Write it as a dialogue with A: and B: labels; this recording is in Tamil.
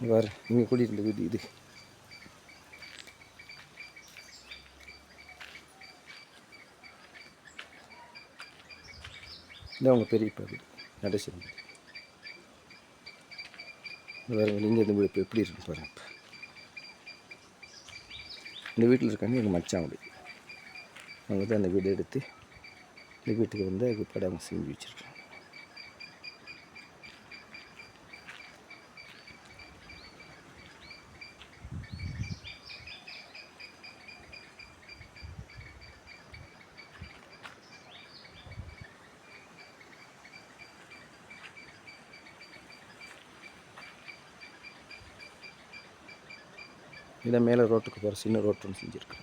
A: வேறு நீங்கள் கூட்டிகிட்டு வீடு இது இதான் உங்கள் பெரியப்பா வீடு நடேசன் வீடு வேறு நீங்கள் இந்த வீடு இப்போ எப்படி இருக்கு பாருங்க இப்போ. இந்த வீட்டில் இருக்காங்க எங்கள் மச்சான் வீடு அவங்க தான் அந்த வீடு எடுத்து இந்த வீட்டுக்கு வந்து அதுக்கு படம் செஞ்சு வச்சுருக்காங்க. இதான் மேலே ரோட்டுக்கு போகிற சின்ன ரோட்டுன்னு ஒன்று